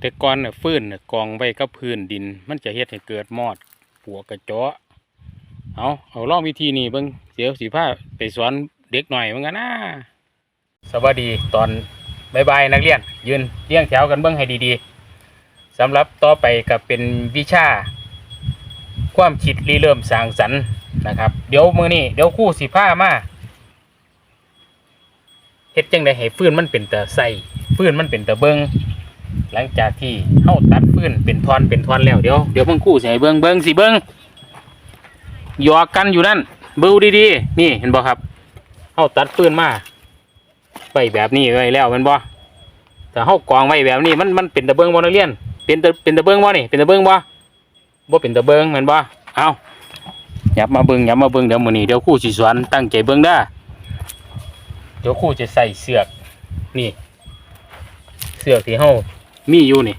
แต่ก่อนน่ะฟืนน่ะกองไว้กับพื้นดิน มันจะเฮ็ดให้เกิดมอดปัวกระเจาะเอาเอาลองวิธีนี้เบิ่งเสียวสีผ้าไปสอนเด็กหน่อยเหมือนกันนะสวัสดีตอนบายบายนักเรียน ยืนเรียงแถวกันเบิ่งให้ดีๆสำหรับต่อไปก็เป็นวิชา ความคิดริเริ่มสร้างสรรค์นะครับ เดี๋ยวมือนี้เดี๋ยวคู่สีผ้ามาเฮ็ดจังไดให้ฟื้นมันเป็นตะใส่ฟื้นมันเป็นตะเบิง หลังจากที่เฮาตัดฟืนเป็นทอนเป็นทอนแล้วเดี๋ยวเดี๋ยวเบิ่งคู่ให้เบิ่งเบิ่งสิเบิ่งหยอกกันอยู่นั่นเบิ่งดีๆนี่เห็นบ่ครับเฮาตัดฟืนมาไว้แบบนี้ไว้แล้วแม่นบ่แต่เฮากองไว้แบบนี้มันมันเป็นตะเบิงบ่นักเรียนเป็นตะเป็นตะเบิงบ่นี่เป็นตะเบิงบ่บ่เป็นตะเบิงแม่นบ่เอายับมาเบิ่งยับมาเบิงเดี๋ยวมื้อนี้เดี๋ยวครูสิสอนตั้งใจเบิงเด้อเดี๋ยวครูจะใส่เสือกนี่ เสือกที่เฮา มีอยู่นี่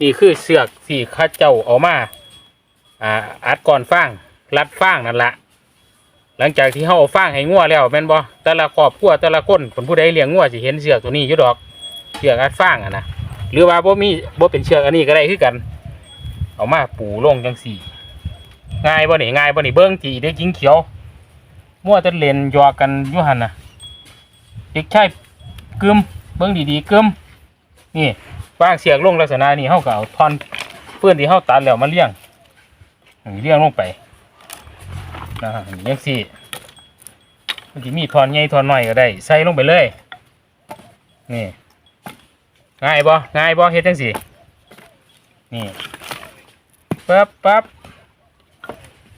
นี่คือเสือกที่ข้าเจ้าเอามาอ่าอัดก่อนฟางรัดฟางนั่นละหลังจากที่เฮาเอาฟางให้งัวแล้วแม่นบ่แต่ละครอบครัวแต่ละคนคนผู้ใดเลี้ยงงัวสิเห็นเสือกตัวนี้อยู่ดอกเสือกอัดฟางอะนะหรือว่าบ่มีบ่เป็นเชือกอันนี้ก็ได้คือกัน เอามาปูลงจังสี่ ง่ายบ่นี่ง่ายบ่นี่เบิ่งจีได้กิ้งเขียวมั่วแตะเล่นยอกันยู่หั่นน่ะเด็กชายกึมเบิ่งดีๆกึมนี่ วางเสียกลงลักษณะนี้เฮาก็เอาท่อนเพื่อนที่เฮาตัดแล้วมาเลี้ยงเลี้ยงลงไปนะฮะนี่จังซี่มันสิมีท่อนใหญ่ท่อนน้อยก็ได้ ใส่ลงไปเลย นี่ ง่ายบ่ง่ายบ่เฮ็ดจังซี่ นี่ปั๊บปั๊บ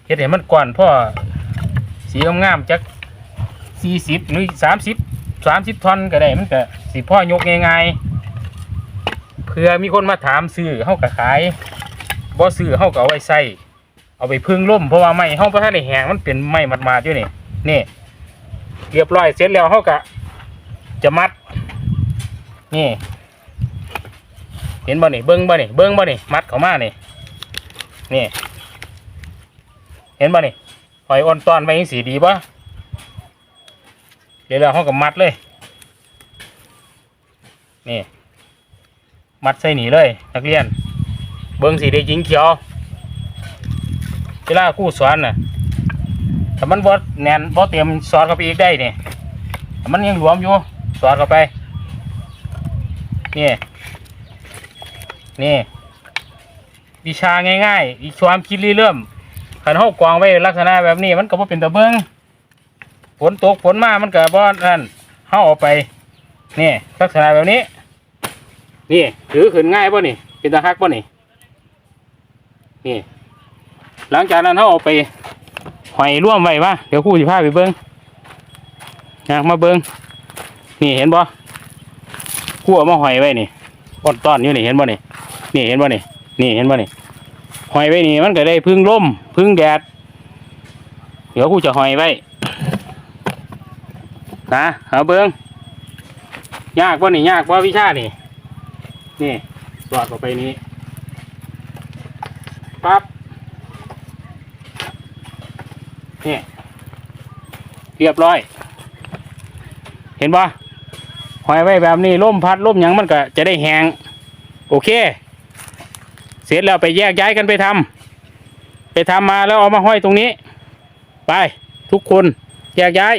เฮ็ดให้มันก่อนพ่อสีงามๆจัก40หรือ30 30ท่อนก็ได้มันก็สิพ่อยกง่ายๆ เพื่อมีคนมาถามซื้อเฮาก็ขายบ่ซื้อเฮาก็เอาไว้ใส่เอาไปพึ่งล่มเพราะว่าไม้เฮาบ่ทันได้แห้งมันเป็นไม้มัดๆอยู่นี่นี่เรียบร้อยเสร็จแล้วเฮาก็จะมัด นี่ เห็นบ่นี่เบิ่งบ่นี่เบิ่งบ่นี่มัดเข้ามานี่นี่ เห็นบ่นี่หอยอ่อนตอนไว้จังสีดีบ่เดี๋ยวเราเฮาก็มัดเลย นี่ มัดใส่หนีเลย นักเรียน เบิ้งสีได้ยิงเขียวเวลาครู่สอนน่ะถ้ามันบดแน่นบดเตรียมสอนเข้าไปอีกได้เนี่ยถ้ามันยังหลวมอยู่สอนเข้าไปนี่นี่วิชาง่ายๆอีกความคิดริเริ่มขันห้ากวางไว้ลักษณะแบบนี้ มันก็บ่เป็นตะเบิงฝนตกฝนมามันก็บ่นั่นเฮาเอาไปนี่ลักษณะแบบนี้ นี่ถือขึ้นง่ายป่ะนี่เป็นตะฮักป่ะนี่นี่ หลังจากนั้นเขาเอาไปหอยร่วมไว้มาเดี๋ยวคู่สิพาไปเบิ้งนะมาเบิ้งนี่เห็นบ่คู่เอามาหอยไว้นี่ต้นต้อนอยู่นี่เห็นบ่นี่นี่เห็นบ่นี่นี่เห็นบ่นี่หอยไว้นี่มันก็ได้พึ่งลมพึ่งแดดเดี๋ยวคู่จะหอยไว้นะเอาเบิ้งยากป่ะนี่ยากป่ะวิชานี่ นี่สอดเข้าไปนี้ปั๊บนี่เรียบร้อย เห็นปะหอยไว้แบบนี้ล่มพัดล่มยังมันก็จะได้แหงโอเค เสร็จแล้วไปแยกย้ายกันไปทำไปทำมาแล้วเอามาห้อยตรงนี้ ไปทุกคนแยกย้าย